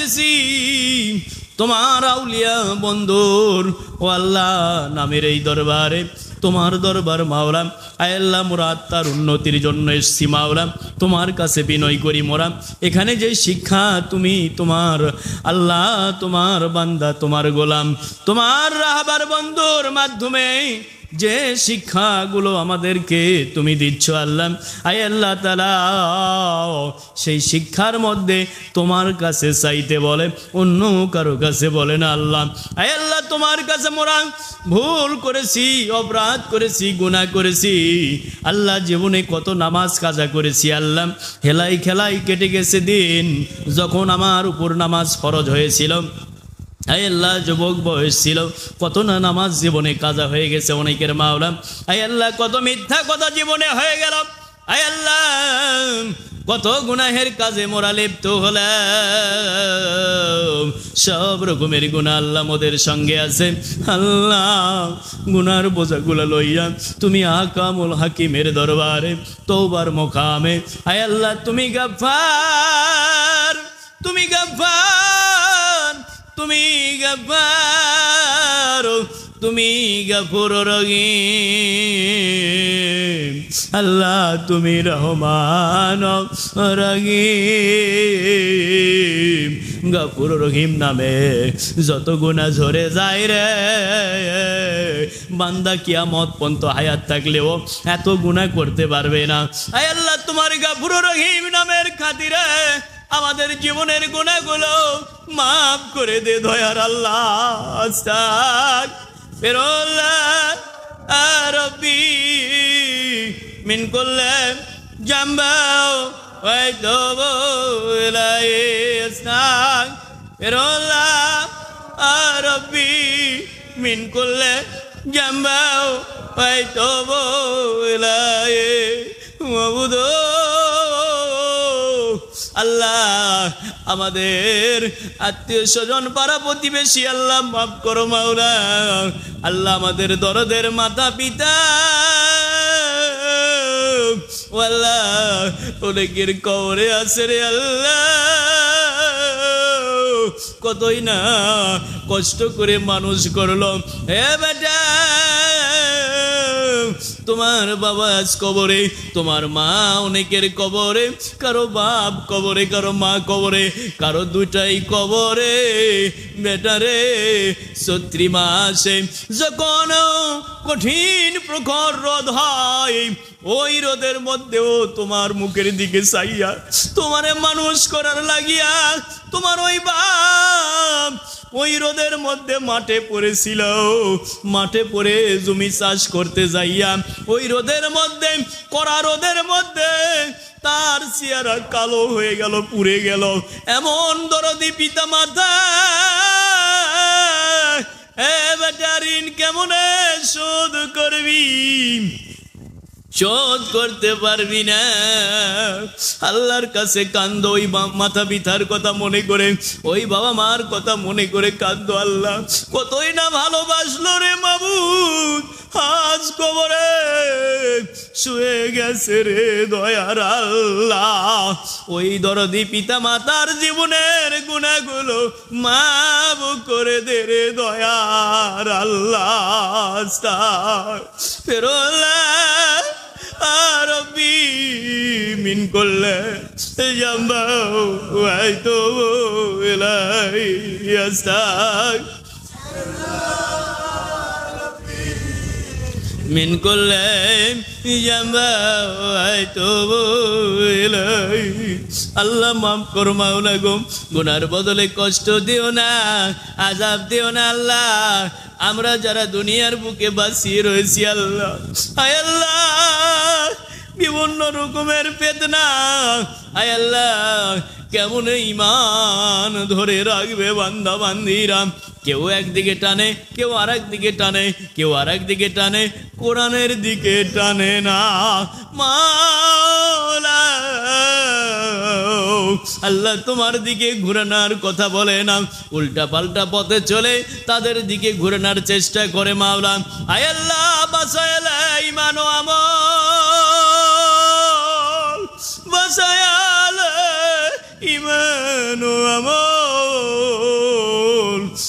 এসেছি তোমার আউলিয়া বন্ধুর ও আল্লাহ নামের এই দরবারে, তোমার দরবার মাওলাম আয় আল্লাহ মোরা আত্মার উন্নতির জন্য এসছি মাওলাম তোমার কাছে বিনয় করি মোরা। এখানে যে শিক্ষা তুমি তোমার, আল্লাহ তোমার বান্দা, তোমার গোলাম, তোমার রাহাবার বন্ধুর মাধ্যমে যে শিক্ষাগুলো আমাদেরকে তুমি দিচ্ছ আল্লাহ, আয় আল্লাহ তালা সেই শিক্ষার মধ্যে তোমার কাছে চাইতে বলে, অন্য কারও কাছে বলে না আল্লাহ। আয় আল্লাহ তোমার কাছে মোরা ভুল করেছি, অপরাধ করেছি, গুনাহ করেছি। আল্লাহ জীবনে কত নামাজ কাজা করেছি আল্লাহ। হেলাই খেলাই কেটে গেছে দিন, যখন আমার উপর নামাজ ফরজ হয়েছিল আয় আল্লাহ, যুবক বয়স ছিল, কত না নামাজ জীবনে কাজা হয়ে গেছে অনেকের মাওলা আয় আল্লাহ, কত মিথ্যা কথা জীবনে হয়ে গেল। আয় আল্লাহ, কত গুনাহের কাজে মোরা লিপ্ত হলাম। সব রকমের গুণা আল্লাহ মোদের সঙ্গে আছে। আল্লাহ, গুনার বোঝাগুলা লইয়া তুমি আকামুল হাকিমের দরবারে তোবার মোকামে। আয় আল্লাহ, তুমি গাফার তুমি গাফার তুমি গফার, তুমি গফুর রহিম আল্লাহ তুমি রহমান রহিম গফুর রহিম নামে যত গুণা ঝরে যায় রে। বান্দা কিয়া কিয়ামত পন্ত হায়াত থাকলেও এত গুণা করতে পারবে না। আল্লাহ তোমার গফুর রহিম নামের খাতিরে আমাদের জীবনের গুণাগুলো মাফ করে দে দয়ার আল্লাহ রব্বি, মিন করলে জাম্বাও রব্বি, মিন করলে জাম্বাও ওই দেব মবুদো আল্লাহ, আমাদের আত্মীয় স্বজন, পাড়া প্রতিবেশী, আল্লাহ মাফ করো মাওলা। আল্লাহ আমাদের দরদের মাতা, পিতা। আল্লাহ, অনেকের কবরে আছে রে আল্লাহ। কতই না কষ্ট করে মানুষ করল। হে বেটা তোমার বাবা আজ কবরে, তোমার মা অনেকের কবরে, কারও বাপ কবরে, কারও মা কবরে, কারও দুটাই কবরে। বেটারে সত্রি মাসে যখন কঠিন প্রখর রোদ হয়, ওই রোদের মধ্যেও তোমার মুখের দিকে চাইয়া, তোমারে মানুষ করার লাগিয়া, তোমার ওই বাপ ওই রোদের মধ্যে মাঠে পড়েছিল মাঠে পড়ে জমি চাষ করতে যাইয়া ওই রোদের মধ্যে, কড়া রোদের মধ্যে তার চেয়ারা কালো হয়ে গেল, পুড়ে গেল। এমন দরদি পিতা মাতা, এ বেটা ঋণ কেমনে শোধ করবি? শোধ করতে পারবি না। আল্লাহর কাছে কান্দ, ওই মাথা পিতার কথা মনে করে, ওই বাবা মার কথা মনে করে কান্দ আল্লাহ। কতই না ভালোবাসলো রে বাবু আজ কবরে শুয়ে গেছে রে দয়ার আল্লাহ। ওই দরদি পিতা মাতার জীবনের গুণাগুলো মাব করে দে রে দয়ার আল্লাহ। ফেরোল্লাহ মিন জাম্বাও হয়তো এলাই আস্তাক। মিন করলে জাম্বাও হয়তো এলাই। আল্লাহ মাফ করো মাওলা গো, গুনার বদলে কষ্ট দিও না আজাব দিও না আল্লাহ। আমরা যারা দুনিয়ার বুকে বাঁচিয়ে রয়েছি আল্লাহ। আয় আল্লাহ। বিভিন্ন রকমের বেদনা আয় আল্লাহ, কেমন ইমান ধরে রাখবে বান্দা বান্দিরা কেউ একদিকে টানে, কেউ আর দিকে টানে, কেউ আর দিকে টানে, কোরআনের দিকে টানে না। মাওলা আল্লাহ তোমার দিকে ঘুরানোর কথা বলে না। উল্টা পাল্টা পথে চলে তাদের দিকে ঘুরানোর চেষ্টা করে মাওলা। আয় আল্লাহ ইমানো আমল। বাসায় ইমানো আমল।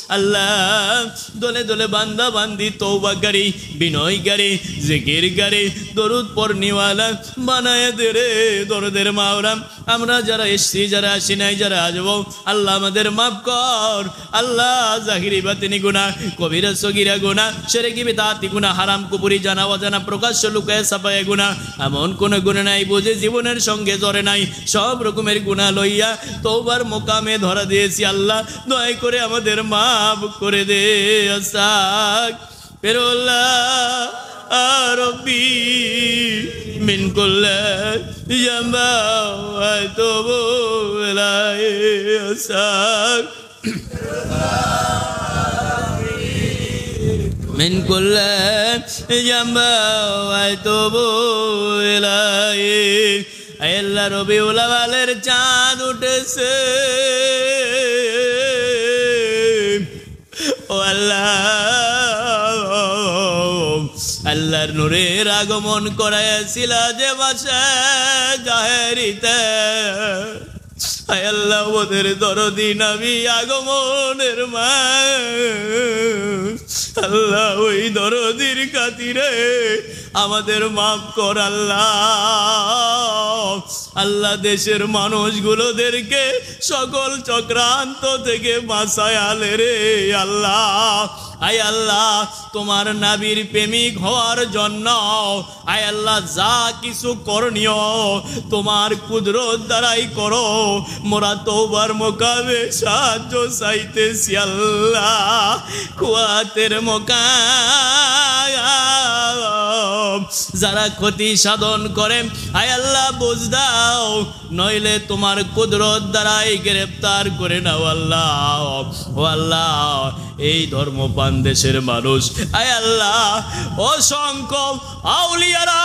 আল্লাহ দলে দলে বান্দা বান্দি তৌবাকারী বিনয়কারী জিকিরকারী দরুদ পর্ণিওয়ালা বানায় দে রে দরদের মাওরাম আমরা যারা এসছি, যারা আসি নাই, যারা আসব, আল্লাহ আমাদের মাফ কর। আল্লাহ জাহিরি বাতিনি গুনা কবিরা সগিরা গুণা সেরে কি তাঁতি গুনা হারাম কুপুরি জানা অজানা প্রকাশ্য লুকায় সাপায় গুণা এমন কোন গুণা নাই বুঝে জীবনের সঙ্গে ধরে নাই। সব রকমের গুণা লইয়া তোবার মোকামে ধরা দিয়েছি আল্লাহ। দয়া করে আমাদের মাফ করে দে আস্তাক ফেরোল্লাহ রব্বি মিন কুল্লা জাম্বা তোবু ইলাই আস্তাক من كل جنب وأتوب إليه আল্লাহ রবিউল আওয়ালের চাঁদ উঠেছে আগমন করাইয়াছিল যে বাসা জাহেরিতে আল্লাহ, ওদের দরদি নবী আগমনের মা আল্লাহ, ওই দরদির খাতিরে আমাদের মাফ কর আল্লাহ। আল্লাহ দেশের মানুষগুলোদেরকে সকল চক্রান্ত থেকে বাঁচায় আলে রে আল্লাহ। আয় আল্লাহ, তোমার নাবির প্রেমিক হওয়ার জন্য। আয় আল্লাহ, যা কিছু করণীয় তোমার কুদরত দ্বারাই করো। মোরা তোবার মোকাবে সাহায্য চাইতেছি আল্লাহ। কুয়াতের মোকা যারা ক্ষতি সাধন করে, আয় আল্লাহ, বুঝ দাও, নইলে তোমার কুদরত দ্বারাই গ্রেপ্তার করে নাও আল্লাহ। ও আল্লাহ, এই ধর্মপান দেশের মানুষ। আয় আল্লাহ, অসংখ্য আউলিয়ারা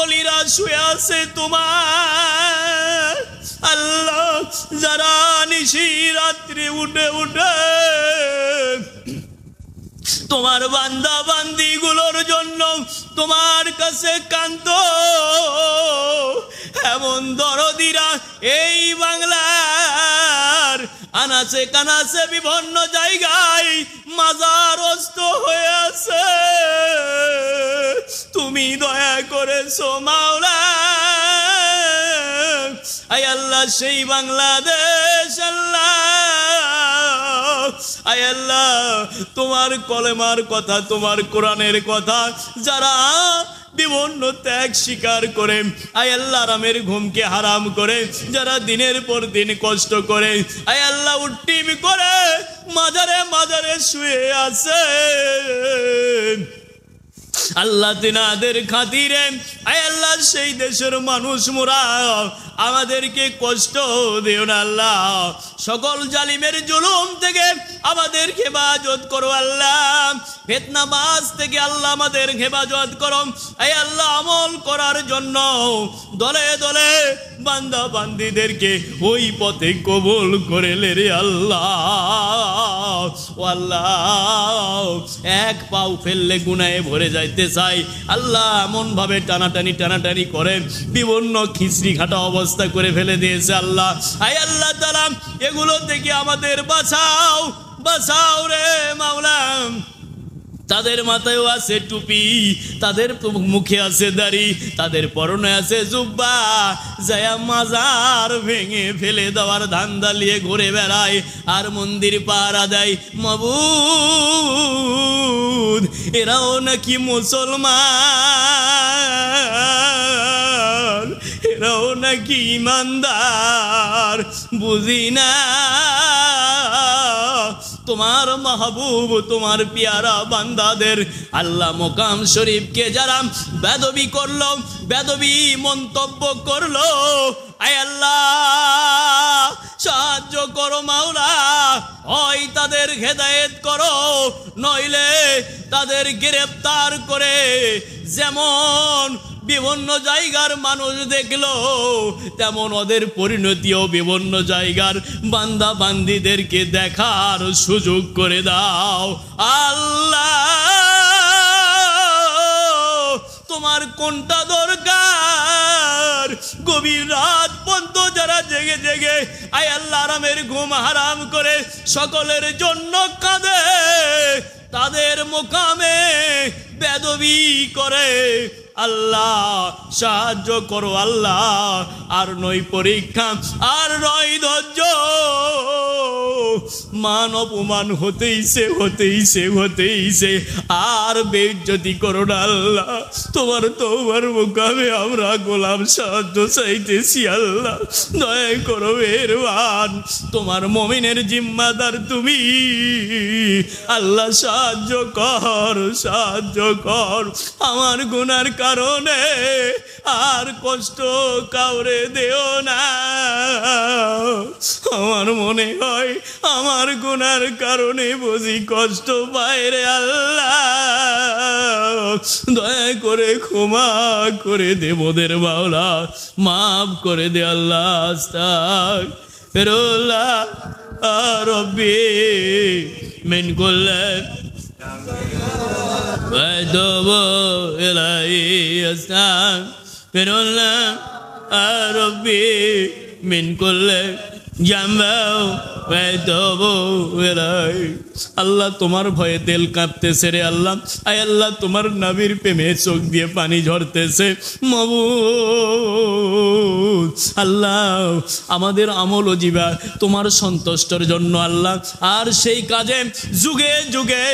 অলিরা শুয়ে আছে তোমার। আল্লাহ, যারা নিশি রাত্রি উঠে উঠে তোমার বান্দা বান্দি গুলোর জন্য তোমার কাছে কান্ত এমন দরদিরা এই বাংলার আনাচে কানাচে বিভিন্ন জায়গায় মাজার অস্ত হয়ে আছে। তুমি দয়া করেছ মাওলা। আয় আল্লাহ, সেই বাংলাদেশ, আল্লাহ। আয় আল্লাহ, তোমার কলেমার কথা, তোমার কোরআনের কথা যারা বিভিন্ন ত্যাগ স্বীকার করে, আয় আল্লাহ রামের ঘুমকে হারাম করে, যারা দিনের পর দিন কষ্ট করে, আয় আল্লাহ, উট্টিম করে মাজারে মাজারে শুয়ে আছে। আল্লাহ তিনাদের খাতিরে, আয় আল্লাহ, সেই দেশের মানুষ মোরা আমাদেরকে কষ্ট দিও না আল্লাহ। সকল জালিমের জুলুম থেকে আমাদের হেফাজত করো আল্লাহ। ফেতনাবাজ থেকে আল্লাহ আমাদের হেফাজত করো। এই আল্লাহ আমল করার জন্য দলে দলে বান্দা বান্দিদেরকে ওই পথে কবুল করে রে আল্লাহ। ও আল্লাহ, এক পাও ফেললে গুনায় ভরে যাইতে চাই। আল্লাহ এমন ভাবে টানাটানি টানাটানি করে বিভিন্ন খিচড়ি ঘাটা অবস্থা করে ফেলে দিয়েছে আল্লাহ। আয় আল্লাহ তালা এগুলো থেকে আমাদের বাঁচাও বাঁচাও রে মাওলাম তাদের মাথায়ও আছে টুপি, তাদের মুখে আছে দাড়ি, তাদের পরনে আছে জুব্বা। যায়া মাজার ভেঙে ফেলে দেওয়ার ধান্দা নিয়ে ঘুরে বেড়ায় আর মন্দির পাহারা দেয় মাবুদ। এরাও নাকি মুসলমান। এরাও নাকি ইমানদার, বুঝি না। তোমার মাহবুব, তোমার পিয়ারা বান্দাদের আল্লাহ মোকাম শরীফকে যারা বেদবি করল, বেদবি মন্তব্য করল, আয় আল্লাহ, সাহায্য করো মাওলা, হয় তাদের হেদায়েত করো, নইলে তাদের গ্রেপ্তার করে যেমন বিভিন্ন জায়গার মানুষ দেখল, তেমন ওদের পরিণতিও বিভিন্ন জায়গার বান্দা বান্দিদেরকে দেখার সুযোগ করে দাও। আল্লাহ, তোমার কোনটা দরকার? গভীর রাত পর্যন্ত যারা জেগে জেগে আয় আল্লাহ আরামের ঘুম হারাম করে সকলের জন্য কাঁদে, তাদের মোকামে বেদবি করে। আল্লাহ সাহায্য করো আল্লাহ। আর নই পরীক্ষা আর নয় ধৈর্য। মান অপমান হতেইছে হতেইছে হতেইছে আর বেজ্জতি করো না আল্লাহ, তোমার তোমার মোকামে আমরা গোলাম সাহায্য চাইতেছি আল্লাহ। দয়া করো মেহরবান, তোমার মমিনের জিম্মাদার তুমি। আল্লাহ, সাহায্য কর সাহায্য কর। আমার গুনার কারণে আর কষ্ট কাউরে দেও না। আমার মনে হয় আমার গুনার কারণে বুঝি কষ্ট পায় রে আল্লাহ। দয়া করে ক্ষমা করে দে মোদের বাউলা মাফ করে দে আল্লাহ ফেরোল্লা রব্বি, মেন করলে ফেরোল্লা রব্বি, মেন করলে Jambo, we Velai. আল্লাহ তোমার ভয়ে তেল কাঁপতেছে রে আল্লাহ। আয় আল্লাহ, তোমার নাবির প্রেমে চোখ দিয়ে পানি ঝরতেছে। মবু আল্লাহ, আমাদের আমল ও জীবা তোমার সন্তুষ্টর জন্য আল্লাহ। আর সেই কাজে যুগে যুগে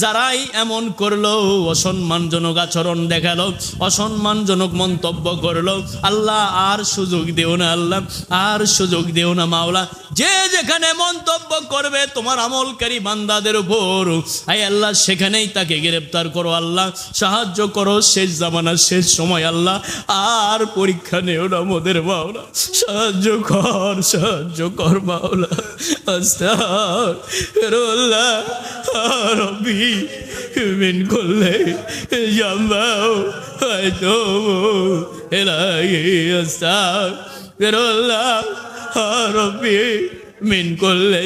যারাই এমন করল, অসম্মানজনক আচরণ দেখাল, অসম্মানজনক মন্তব্য করল, আল্লাহ আর সুযোগ দেও না আল্লাহ, আর সুযোগ দেও না মাওলা। যে যেখানে মন্তব্য করবে, তোমার আমলকারী বান্দাদের উপর। আই আল্লাহ, সেখানেই তাকে গ্রেপ্তার করো আল্লাহ। সাহায্য করো শেষ জামানার শেষ সময় আল্লাহ। আর পরীক্ষা নেও না মোদের মাওলা। সাহায্য কর সাহায্য কর মাওলা। আস্তাগফিরুল্লাহ রব্বি মিন করলে জাম্বাও রব্বি মিন করলে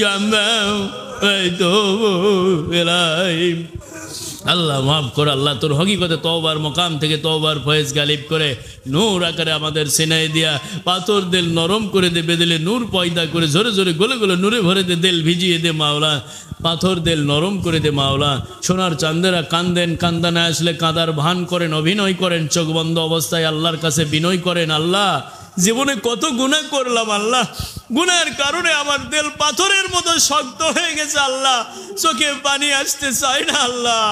জাম্বাও আল্লাহ মাফ কর, আল্লাহ তোর হকিকতে তওবার মোকাম থেকে তওবার ফয়েজ গালিব করে, নূর আকারে আমাদের সেনাই দিয়া পাথর দিল নরম করে দে, বেদেলে নূর পয়দা করে, জোরে জোরে গলে গলে নূরে ভরে দে, দিল ভিজিয়ে দে মাওলা, পাথর দিল নরম করে দে মাওলা, সোনার চান্দেরা কান্দেন কান্দানা আসলে কাঁদার ভান করেন, অভিনয় করেন, চোখ বন্ধ অবস্থায় আল্লাহর কাছে বিনয় করেন, আল্লাহ জীবনে কত গুণা করলাম আল্লাহ। গুনার কারণে আমার দেল পাথরের মতো শক্ত হয়ে গেছে আল্লাহ। চোখে পানি আসতে চাই না আল্লাহ।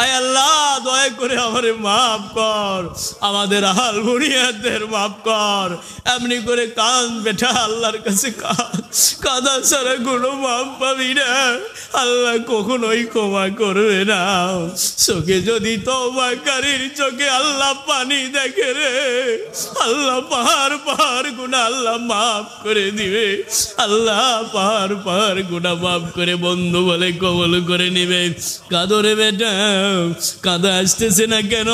আয় আল্লাহ, দয়া করে আমারে মাফ কর। আমাদের হাল বুড়িয়াদের মাফ কর। এমনি করে কান বেঠা আল্লাহর কাছে কাঁদ কাদা ছাড়া কোনো মাফ পাবি না। আল্লাহ কখনোই ক্ষমা করবে না। চোখে যদি তোমাকারীর চোখে আল্লাহ পানি দেখে রে। আল্লাহ পাহাড় পাহাড় গুণা আল্লাহ মাফ করে দিবে। আল্লাহ পাহাড় পাহাড় গুণা মাফ করে বন্ধু বলে কবল করে নিবে। কাদরে বেটা কাদা আসতেছে না কেন?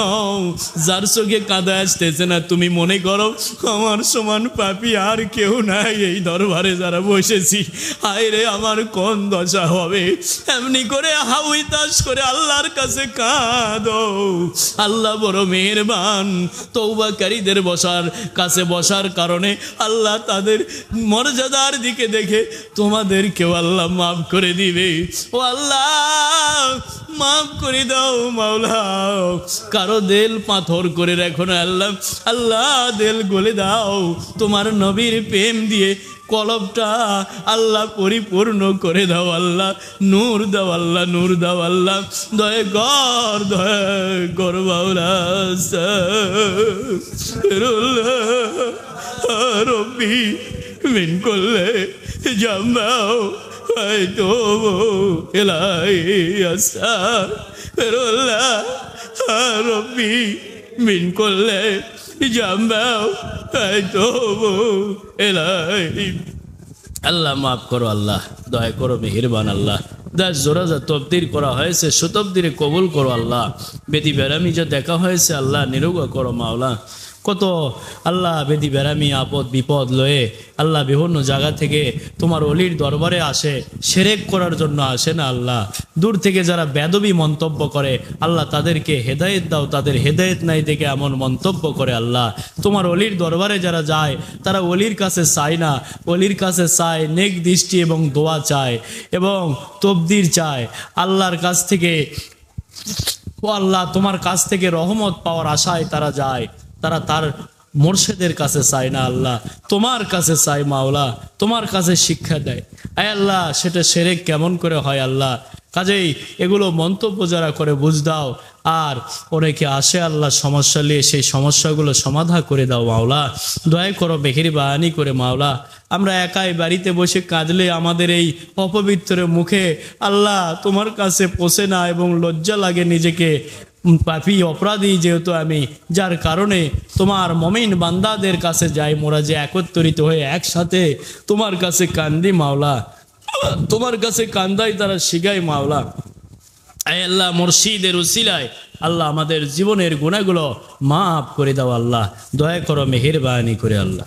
যার চোখে কাদা আসতেছে না, তুমি মনে করো আমার সমান পাপি আর কেউ নাই এই দরবারে যারা বসেছি। হায় রে আমার কোন দশা হবে? এমনি করে হাউই তাস করে আল্লাহর কাছে কাঁদো। আল্লাহ বড় মেহেরবান তৌবাকারীদের বসার কাছে বসার কারণে আল্লাহ তাদের মর্যাদার দিকে দেখে তোমাদেরকেও আল্লাহ মাফ করে দিবে। ও আল্লাহ, মাফ করে দাও। মাওলা। কারও দেল পাথর করে রাখো না আল্লাহ। আল্লাহ, দেল গলে দাও। তোমার নবীর প্রেম দিয়ে কলবটা আল্লাহ পরিপূর্ণ করে দাও আল্লাহ। নূর দাও আল্লাহ, নূর দাও আল্লাহ। দয়া কর দয়া কর বাউলা রব্বি, মিন করলে জামাও ফেরোল্লা রব্বি মিন করলে জামাও হয়তো এলাই। আল্লাহ মাফ করো আল্লাহ, দয়া করো, মেহেরবান আল্লাহ। দাস জোরা যা তবদির করা হয়েছে শতব্দিরে কবুল করো আল্লাহ। বেদি বেড়ামি যা দেখা হয়েছে, আল্লাহ নিরোগা করো মাওলা। কত আল্লাহ বেদি বেড়ামি আপদ বিপদ লয়ে আল্লাহ বিভিন্ন জায়গা থেকে তোমার অলির দরবারে আসে, সেরেক করার জন্য আসে না আল্লাহ? দূর থেকে যারা বেদবি মন্তব্য করে, আল্লাহ তাদেরকে হেদায়েত দাও, তাদের হেদায়েত নাই দেখে এমন মন্তব্য করে আল্লাহ। তোমার অলির দরবারে যারা যায়, তারা অলির কাছে চায় না, অলির কাছে চায় নেক দৃষ্টি এবং দোয়া চায় এবং তবদির চায়। আল্লাহর কাছ থেকে, ও আল্লাহ, তোমার কাছ থেকে রহমত পাওয়ার আশায় তারা যায়। তারা তার মোর্শেদের কাছে চায় না আল্লাহ। তোমার কাছে চায় মাওলা, তোমার কাছে শিক্ষা দেয়। আয় আল্লাহ, সেটা সেরে কেমন করে হয় আল্লাহ? কাজেই এগুলো মন্তব্য যারা করে বুঝ দাও। আর অনেকে আসে আল্লাহ সমস্যা নিয়ে, সেই সমস্যাগুলো সমাধা করে দাও মাওলা। দয়া করো মেহেরি বাহানি করে মাওলা। আমরা একাই বাড়িতে বসে কাঁদলে আমাদের এই অপবিত্র মুখে আল্লাহ তোমার কাছে পোষে না এবং লজ্জা লাগে নিজেকে। পাপী অপরাধী যেহেতু আমি, যার কারণে তোমার মমিন বান্দাদের কাছে যাই, মোরা যে একত্রিত হয়ে একসাথে তোমার কাছে কান্দি মাওলা। তোমার কাছে কান্দাই তারা শিখাই মাওলা। আয় আল্লাহ মুর্শিদের উসিলায়, আল্লাহ আমাদের জীবনের গুণাগুলো মাফ করে দাও আল্লাহ। দয়া করো মেহেরবানি করে আল্লাহ।